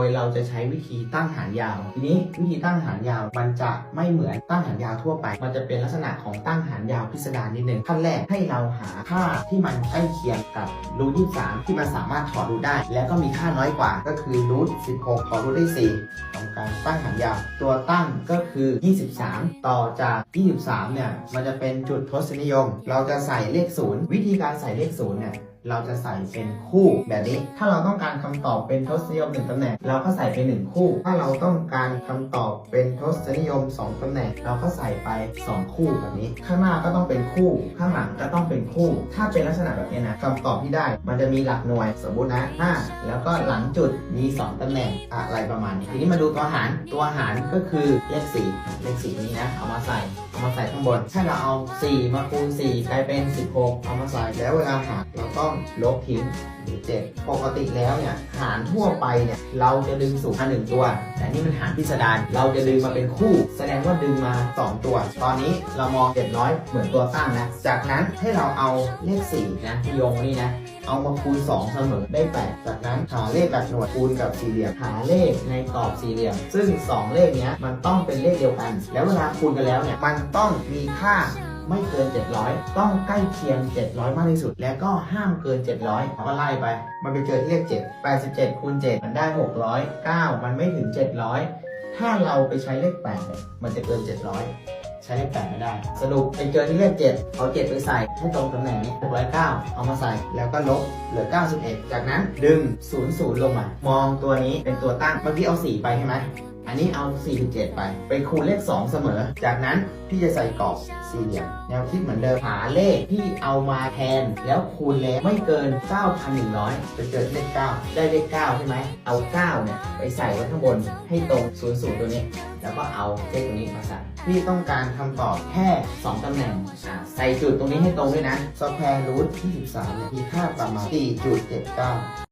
โดยเราจะใช้วิธีตั้งหารยาว ทีนี้วิธีตั้งหารยาวมันจะไม่เหมือนตั้งหารยาวทั่วไป มันจะเป็นลักษณะของตั้งหารยาวพิสดารนิดนึงขั้นแรกให้เราหาค่าที่มันใกล้เคียงกับรูท23ที่มันสามารถถอดรูทได้ แล้วก็มีค่าน้อยกว่าก็คือรูท16ถอดรูทได้4ของการตั้งหารยาว ตัวตั้งก็คือ 23 ต่อจาก 23 เนี่ยมันจะเป็นจุดทศนิยม เราจะใส่เลข0วิธีการใส่เลข0เนี่ยเราจะใส่เป็นคู่แบบนี้ ถ้าเราต้องการคำตอบเป็นทศนิยมหนึ่งตำแหน่งเราก็ใส่เป็นหนึ่งคู่ ถ้าเราต้องการคำตอบเป็นทศนิยมสองตำแหน่ง เราก็ใส่ไปสองคู่แบบนี้ ข้างหน้าก็ต้องเป็นคู่ ข้างหลังก็ต้องเป็นคู่ ถ้าเป็นลักษณะแบบนี้นะคำตอบที่ได้ มันจะมีหลักหน่วยสมมุตินะ5แล้วก็หลังจุดมี 2ตำแหน่งอะไรประมาณนี้ทีนี้มาดูตัวหารตัวหารก็คือเลข4เลข4นี้นะเอามาใส่เอามาใส่ข้างบน ถ้าเราเอา 4 มาคูณ4กลายเป็น 16 เอามาใส่แล้วเวลาหารเราต้องลบทิ้ง 7ปกติแล้วเนี่ยหารทั่วไปเนี่ยเราจะดึงสูงมาหนึ่งตัว แต่นี่มันหารพิสดารเราจะดึงมาเป็นคู่ แสดงว่าดึงมา 2 ตัว ตอนนี้เรามอง700เหมือนตัวตั้งนะจากนั้นให้เราเอาเลข4นะที่โยงนี่นะเอามาคูณ 2 เสมอได้ 8 จากนั้นหาเลขแบบหน่วยคูณกับสี่เหลี่ยมหาเลขในกรอบสี่เหลี่ยม ซึ่ง 2 เลขเนี้ยมันต้องเป็นเลขเดียวกัน แล้วเวลาคูณกันแล้วเนี่ยมันต้องมีค่า ไม่เกิน 700 ต้องใกล้เคียง 700 มากที่สุด แล้วก็ห้ามเกิน 700ก็ไล่ไป มันไปเจอที่เลข7 87คูณ7มันได้ 600 9มันไม่ถึง 700 ถ้าเราไปใช้เลข8เนี่ยมันจะเกิน 700 ใช้เลข8ไม่ได้ สรุปไปเจอที่เลข7เอา 7 ไปใส่ให้ตรงตำแหน่งนี้609 เอามาใส่แล้วก็ลบเหลือ 91 จากนั้นดึง 0 0 ลงมา มองตัวนี้เป็นตัวตั้งเมื่อกี้เอา 4 ไปใช่ไหม อันนี้เอา 47 ไป ไปคูณเลข 2 เสมอ จากนั้นพี่จะใส่กรอบสี่เหลี่ยมแนวคิดเหมือนเดิม หาเลขที่เอามาแทน แล้วคูณแล้วไม่เกิน 9,100ไปเกิดเลข 9 ได้เลข 9 ใช่ไหม เอา 9 เนี่ย ไปใส่ไว้ข้างบนให้ตรง 00 ตัวนี้ แล้วก็เอาเลขตัวนี้มาใส่พี่ต้องการคำตอบแค่ 2ตำแหน่งใส่จุดตรงนี้ให้ตรงด้วยนะสแควร์รูทที่13มีค่าประมาณ4.79